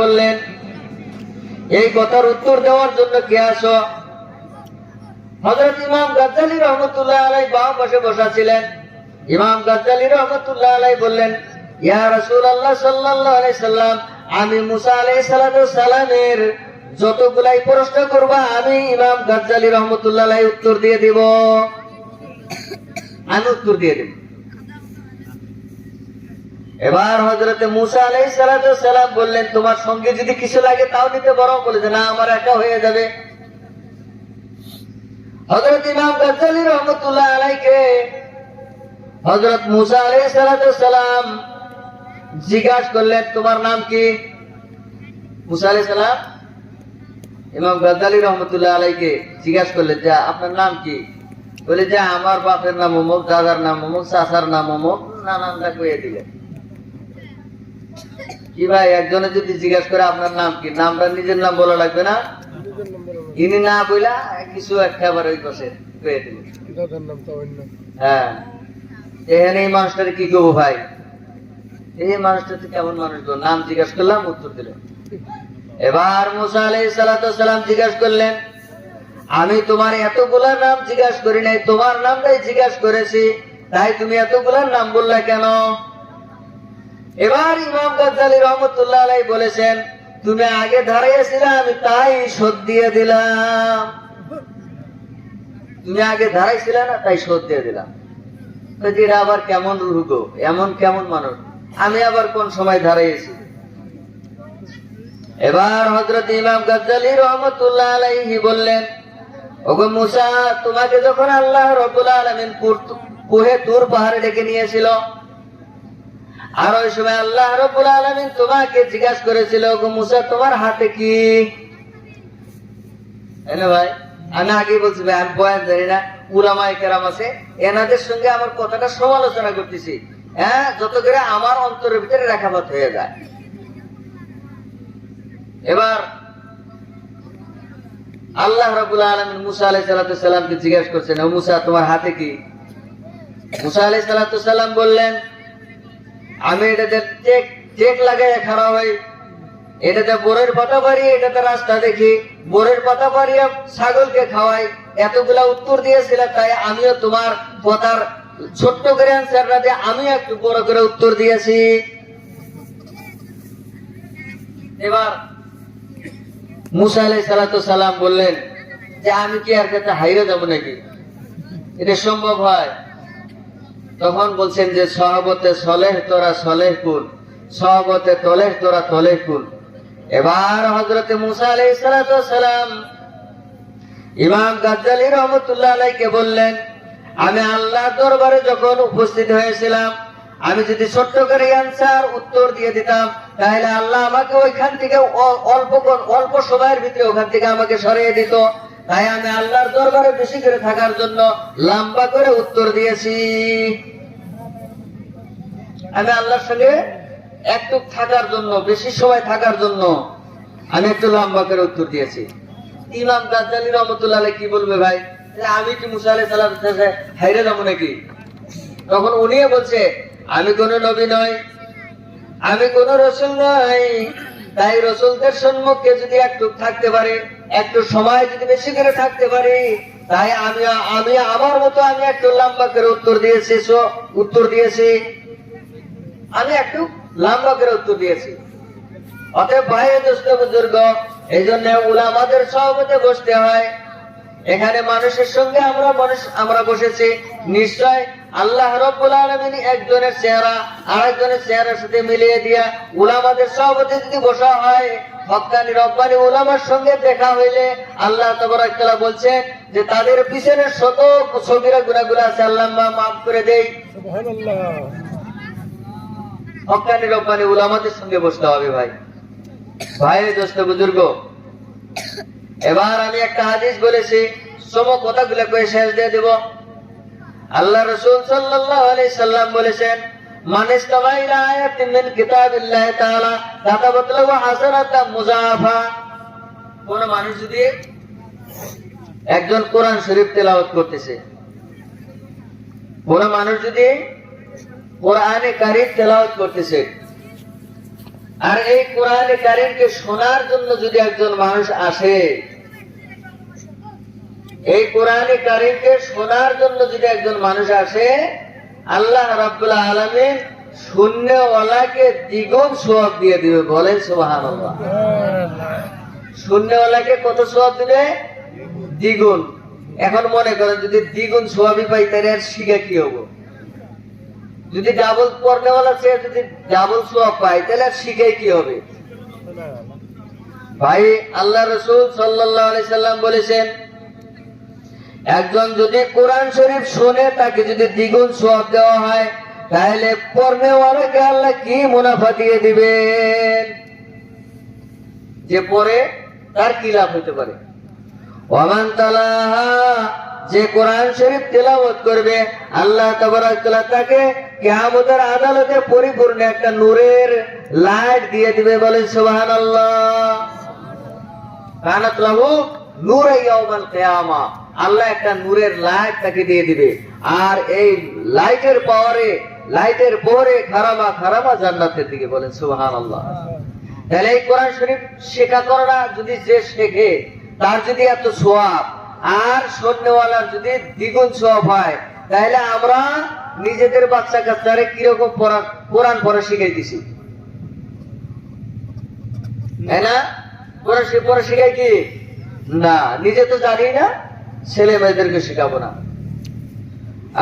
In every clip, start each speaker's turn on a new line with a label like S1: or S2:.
S1: বললেন, এই কথার উত্তর দেওয়ার জন্য কে আসো? হযরত ইমাম গাজ্জালি রহমতুল্লাহ আলাই বাম পাশে বসা ছিলেন। ইমাম গাজ্জালি রহমতুল্লাহ আলাই বললেন, ইয়া রাসূলুল্লাহ সাল্লাল্লাহু আলাইহি সাল্লাম, আমি মুসা সালাতু সালামের যতগুলাই প্রশ্ন করবা, আমি ইমাম গাজ্জালি রহমতুল্লাহ আলাই উত্তর দিয়ে দিব। আমি উত্তর দিয়ে দেব। এবার হজরতে মুসা আলাই সালাম বললেন তোমার সঙ্গে যদি কিছু লাগে তাও নিতে পারো? বলে যে, না আমার একা হয়ে যাবে। হজরত ইমাম গাজ্জালি রহমতুল্লাহ আলাইকে হজরত মুসা আলাই সালাম জিজ্ঞাসা করলেন তোমার নাম কি? মুসা আলাই সালাম ইমাম গাজ্জালি রহমতুল্লাহ আলাইকে জিজ্ঞাসা করলেন যে আপনার নাম কি? বলে যে আমার বাপের নাম অমুক দাদার নাম অমুক চাচার নাম অমুক নানানটা কয়ে দিলেন। কি ভাই একজনে যদি জিজ্ঞাসা করে আপনার নাম কি? নামটা নিজের নাম বলা লাগবে না? ইনি না বইলা কিছু একটা আবার ওই পাশে হ্যাঁ। এখানে এই মানুষটার কি করব ভাই? এই মানুষটা তো কেমন মানুষ গো? নাম জিজ্ঞাসা করলাম উত্তর দিলেন এবার মুসা আলাই সালাম জিজ্ঞাসা করলেন আমি তোমার এতগুলা নাম জিজ্ঞাসা করি নাই তোমার নামটাই জিজ্ঞাসা করেছি তাই তুমি এতগুলার নাম বললে কেন? এবার ইমাম গাজ্জালি রহমতুল্লাহ আলাই বলেছেন, তুমি আগে দাঁড়িয়েছিলে আমি তাই শোধ দিয়ে দিলাম। তুমি আগে দাঁড়াইছিলে না, তাই শোধ দিয়ে দিলাম। যেটা আবার কেমন রুগো, এমন কেমন মানুষ, আমি আবার কোন সময় দাঁড়াইছি এবার হজরত ইমাম গাজ্জালি রহমতুল্লাহ আলাইহি বললেন, ওগো মুসা, তোমাকে যখন আল্লাহ রবুল আলমিন কুহে তুর পাহাড়ে ডেকে নিয়েছিল আর ওই সময় আল্লাহ রবুল আলমিন তোমাকে জিজ্ঞাসা করেছিল মুসা, তোমার হাতে কি? ভাই, আমি আগে বলছি ভাই, আমি বয়ান জানি না উলামায়ে কেরাম আছে, এনাদের সঙ্গে আমার কথাটা সমালোচনা করতেছি। হ্যাঁ যত করে আমার অন্তরের ভিতরে রেখাপাত হয়ে যায়। এবার আল্লাহ রাবুল আলমিন মুসা আলাই সালাতামকে জিজ্ঞাসা করছেন, ও মুসা, তোমার হাতে কি? মুসা আলাই সালাতাম বললেন আমি এটাতে চেক চেক লাগাই খাড়া হই। এটাতে বোরের পাতা পারি এটাতে রাস্তা দেখি। বোরের পাতা পারিয়া ছাগলকে খাওয়াই। এতগুলা উত্তর দিয়েছিলাম তাই আমিও তোমার কথার ছোট্ট করে অ্যান্সার না দিয়ে আমি একটু বড় করে উত্তর দিয়েছি। এবার মুসা আলাই সালাতু সালাম বললেন যে, আমি কি আর কাছে হাইরে যাব নাকি? এটা সম্ভব হয়। তখন বলছেন যে, সহবতে সলেহ, তোরা সলেহ কুল। সহবতে তলেহ, তোরা তলেহ কুল। এবার হজরতে মুসা আলাই সালাম ইমাম গাজ্জালি রহমতুল্লাহ আলাইকে বললেন, আমি আল্লাহ দরবারে যখন উপস্থিত হয়েছিলাম, আমি যদি ছোট্ট করে উত্তর দিয়ে দিতাম, তাহলে আল্লাহ আমাকে ওইখান থেকে অল্প অল্প সময়ের ভিতরে ওখান থেকে আমাকে সরিয়ে দিত। তাই আমি আল্লাহর দরবারে বেশি করে থাকার জন্য লম্বা করে উত্তর দিয়েছি। আমি আল্লাহর সঙ্গে একটু থাকার জন্য, বেশি সময় থাকার জন্য আমি একটু লম্বা করে উত্তর দিয়েছি। ইমাম গাজ্জালি রহমতুল্লাহ কি বলবে ভাই? আমি কি মুসা আলাই হাইরে যাব নাকি? তখন উনিও বলছে, আমি কোন নবী নয় আমি কোন রসুল নই। তাই রসুলদের সম্মুখে যদি একটু থাকতে পারে, একটু সময় যদি বেশি করে থাকতে পারি, তাই আমি আমি আমার মতো আমি একটু লম্বা করে উত্তর দিয়েছি উত্তর দিয়েছি। আমি একটু লম্বা করে উত্তর দিয়েছি। অতএব ভাই দোস্ত বুজুর্গ এই জন্য উলামাদের সহমতে বসতে হয়। এখানে মানুষের সঙ্গে আমরা মানুষ আমরা বসেছি। নিশ্চয় আল্লাহ রব্বুল আলমিন একজনের চেহারা আরেকজনের চেহারার সাথে মিলিয়ে দিয়া উলামাদের সহমতে যদি বসা হয়, হকানি রব্বানি উলামার সঙ্গে দেখা হইলে আল্লাহ তবরাকাল্লাহ বলছেন যে তাদের পিছনে শত সগিরা গুণাগুলো আছে। আল্লাহ মা মাফ করে
S2: সুবহানাল্লাহ।
S1: হকানি রব্বানি উলামাদের সঙ্গে বসতে হবে ভাই। ভাই দোস্ত বুজুর্গ, এবার আমি একটা হাদিস বলেছি, সম কথাগুলো কয়ে শেষ দিয়ে দেব। আল্লাহ রসুল সাল্লাল্লাহু আলাইহি সাল্লাম বলেছেন, মান মিন কোন মানুষ যদি একজন কোরআন শরীফ তেলাওয়াত করতেছে, কোন মানুষ যদি কোরআনে কারিম তেলাওয়াত করতেছে। আর এই কোরআনে কারিমকে শোনার জন্য যদি একজন মানুষ আসে, এই কোরআনে কারিমকে শোনার জন্য যদি একজন মানুষ আসে, আল্লাহ রাব্বুল আলামিন শূন্যওয়ালাকে দ্বিগুণ সোয়াব দিয়ে দিবে, বলেন সুবহানাল্লাহ। শূন্যওয়ালাকে কত সোয়াব দিবে? দ্বিগুণ। এখন মনে করেন, যদি দ্বিগুণ সোয়াবই পাই, তাহলে আর শিখে কি হব? যদি ডাবল পড়নেওয়ালা সে যদি ডাবল সোয়াব পায়, তাহলে আর শিখে কি হবে? ভাই, আল্লাহ রসুল সাল্লাহ সাল্লাম বলেছেন, একজন যদি কোরআন শরীফ শোনে, তাকে যদি দ্বিগুণ সোয়াব দেওয়া হয়, তাহলে পড়নেওয়ালাকে আল্লাহ কি মুনাফা দিয়ে দিবেন? যে পরে তার কি লাভ হতে পারে? ওমান তালাহা যে কোরআন শরীফ তেলাওয়াত করবে, আল্লাহ তাবারাক তাআলা তাকে কিয়ামতের আদালতে পরিপূর্ণ একটা নূরের লাইট দিয়ে দিবে বলে সুবহানাল্লাহ। কানাত লাহু নূরে ইয়াউমাল কিয়ামা। আল্লাহ একটা নূরের লাইট তাকে দিয়ে দিবে। আর এই লাইটের পাওয়ারে লাইটের পরে খারামা খারামা জান্নাতের দিকে বলেন সুবহানাল্লাহ। তাহলে এই কোরআন শরীফ শেখা করাটা যদি যে শেখে, তার যদি এত সোয়াব আর সন্ন্যওয়ালার যদি দ্বিগুণ সোয়াব হয়, তাহলে আমরা নিজেদের বাচ্চা কাচ্চারে কীরকম কোরআন পড়া শিখাই দিছি ছেলে মেয়েদেরকে শেখাবো না।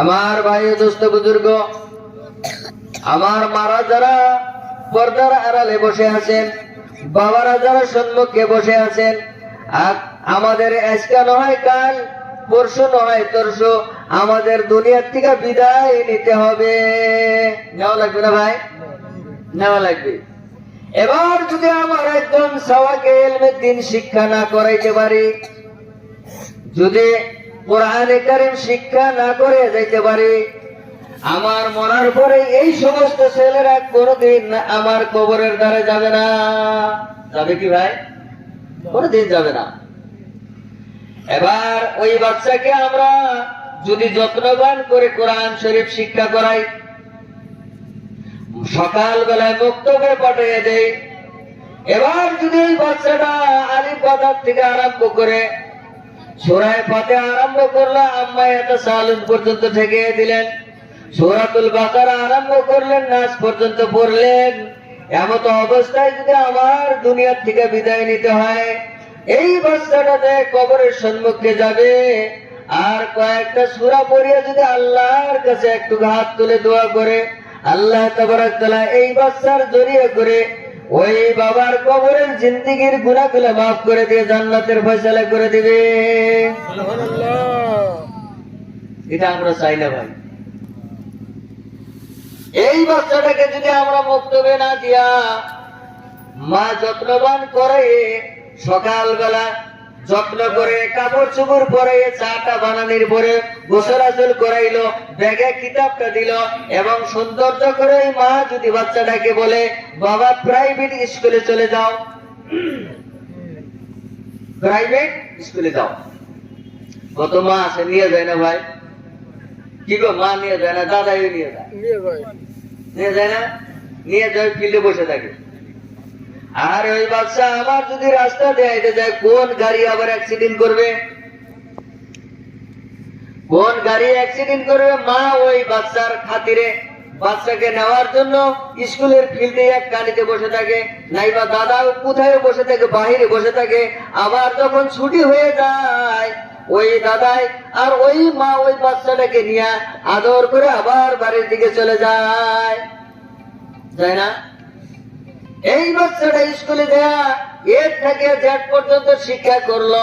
S1: আমার ভাই আমার মারা যারা বসে বাবারা যারা সম্মুখে বসে আছেন, আর আমাদের আজকা নয়, কাল পরশু নয় তরশু আমাদের দুনিয়ার থেকে বিদায় নিতে হবে। নেওয়া লাগবে না ভাই? নেওয়া লাগবে। এবার যদি আমার একদম সবাইকে এলমের দিন শিক্ষা না করাইতে পারি, যদি কোরআনে কারিম শিক্ষা না করে যাইতে পারি, আমার মরার পরে এই সমস্ত ছেলেরা কোনোদিন আমার কবরের দ্বারে যাবে না। যাবে কি ভাই? কোনোদিন যাবে না। এবার ওই বাচ্চাকে আমরা যদি যত্নবান করে কোরআন শরীফ শিক্ষা করাই সকাল বেলায় বক্তব্যে পাঠিয়ে দেই, এবার যদি এই বাচ্চাটা আলিম কথার থেকে আরম্ভ করে সুরায় পাতে আরম্ভ করল আম্মা এত সালুন পর্যন্ত ঠেকিয়ে দিলেন, সুরাতুল বাকারা আরম্ভ করলেন, নাচ পর্যন্ত পড়লেন, এমত অবস্থায় যদি আমার দুনিয়ার থেকে বিদায় নিতে হয় এই বাচ্চাটাতে কবরের সম্মুখে যাবে, আর কয়েকটা সুরা পড়িয়ে যদি আল্লাহর কাছে একটু হাত তুলে দোয়া করে, আল্লাহ তাবারাক তাআলা এই বাচ্চার জড়িয়ে করে ওই বাবার কবরের জিন্দিগির গুনাহগুলো মাফ করে দিয়ে জান্নাতের ফয়সালা করে দিবে। এটা আমরা চাই না ভাই। এই বাচ্চাটাকে যদি আমরা বক্তব্যে না দিয়া মা যত্নবান করে সকালবেলা যত্ন করে কাপড় চোপড় পরে চাটা বানানির পরে গোসল আচল করাইলো ব্যাগে কিতাবটা দিল এবং সৌন্দর্য করে মা যদি বাচ্চাটাকে বলে বাবা প্রাইভেট স্কুলে চলে যাও। প্রাইভেট স্কুলে যাও। কত মা আছে নিয়ে যায় না ভাই? কি গো মা নিয়ে যায় না দাদাই নিয়ে যায়? নিয়ে যায়। না? নিয়ে যায় ফিল্ডে বসে থাকে। আর ওই বাচ্চা আমার যদি রাস্তা দেয় যায় কোন গাড়ি আবার অ্যাক্সিডেন্ট করবে? কোন গাড়ি অ্যাক্সিডেন্ট করবে? মা ওই বাচ্চার খাতিরে বাচ্চাকে নেওয়ার জন্য স্কুলের ফিল্ডে এক কানিতে বসে থাকে, নাইবা দাদা কোথায় বসে থাকে, বাহিরে বসে থাকে। আবার যখন ছুটি হয়ে যায়, ওই দাদাই আর ওই মা ওই বাচ্চাটাকে নিয়ে আদর করে আবার বাড়ির দিকে চলে যায়। যায় না? এই বাচ্চাটা স্কুলে দেয়া এর থেকে জেড পর্যন্ত শিক্ষা করল।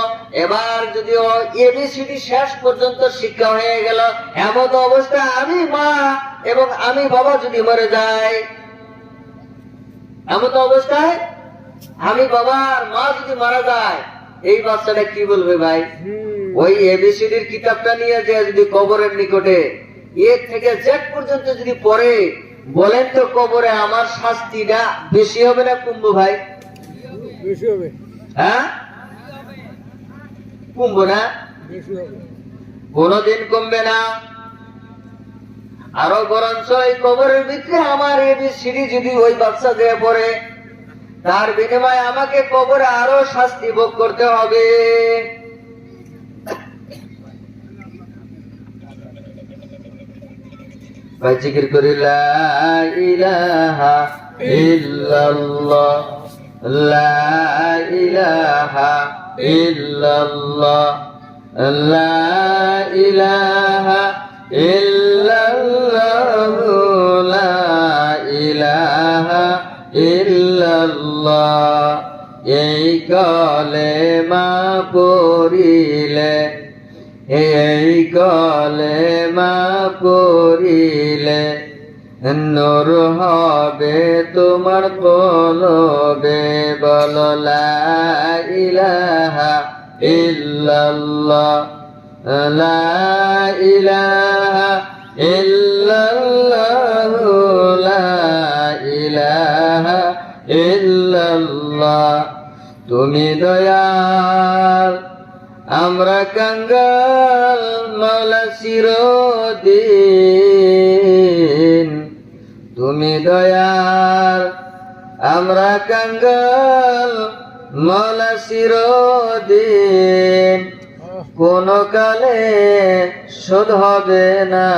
S1: এবার যদি এবিসিডি শেষ পর্যন্ত শিক্ষা হয়ে গেল এমন অবস্থা আমি মা এবং আমি বাবা যদি মরে যাই এমন অবস্থায় আমি বাবা আর মা যদি মারা যায় এই বাচ্চাটা কি বলবে ভাই? ওই এবিসিডির কিতাবটা নিয়ে যে যদি কবরের নিকটে এর থেকে জেড পর্যন্ত যদি পড়ে বলেন তো কবরে আমার শাস্তিটা বেশি হবে না কুম্ভ ভাই?
S2: বেশি হবে।
S1: হ্যাঁ? কুম্ভ না?
S2: বেশি হবে।
S1: কোনদিন কমবে না। আরও বরঞ্চ এই কবরের ভিতরে আমার এবিসিডি যদি ওই বাচ্চা দিয়ে পড়ে তার বিনিময়ে আমাকে কবরে আরও শাস্তি ভোগ করতে হবে। ভাই জিকির করি, লা ইলাহা ইল্লাল্লাহ, লা ইলাহা ইল্লাল্লাহ, লা ইলাহা ইল্লাল্লাহ, লা ইলাহা ইল্লাল্লাহ, এই কলেমা পড়িলে এই কলে মা পড়িলে নূর হবে তোমার কলবে, বল লা ইলাহা ইল্লাল্লাহ, লা ইলাহা ইল্লাল্লাহ, লা ইলাহা ইল্লাল্লাহ। তুমি দয়াল আমরা কাঙ্গাল মালা চিরদিন তুমি দয়াল আমরা কাঙ্গাল মালা চিরদিন কোন কালে শোধ হবে না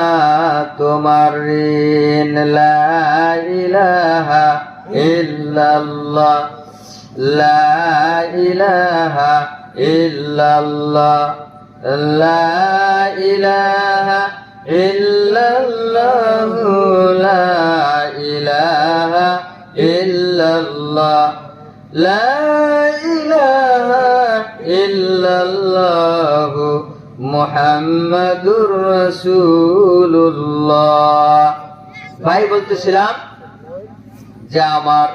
S1: তোমার ঋণ লা ইলাহা ইল্লাল্লাহ লা ইল্লাল্লাহ, লা ইলাহা ইল্লাল্লাহ, লা ইলাহা ইল্লাল্লাহ, লা ইলাহা ইল্লাল্লাহ মুহাম্মাদুর রাসূলুল্লাহ। ভাই বলতেছিলাম যে আমার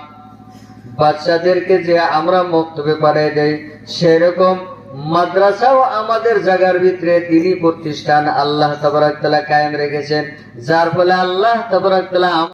S1: বাচ্চাদেরকে যে আমরা মক্তবে পাঠিয়ে দেই, সেরকম মাদ্রাসাও আমাদের জায়গার ভিতরে তিনি প্রতিষ্ঠান আল্লাহ তবরাক তালা কায়েম রেখেছেন। যার ফলে আল্লাহ তবরাক তালা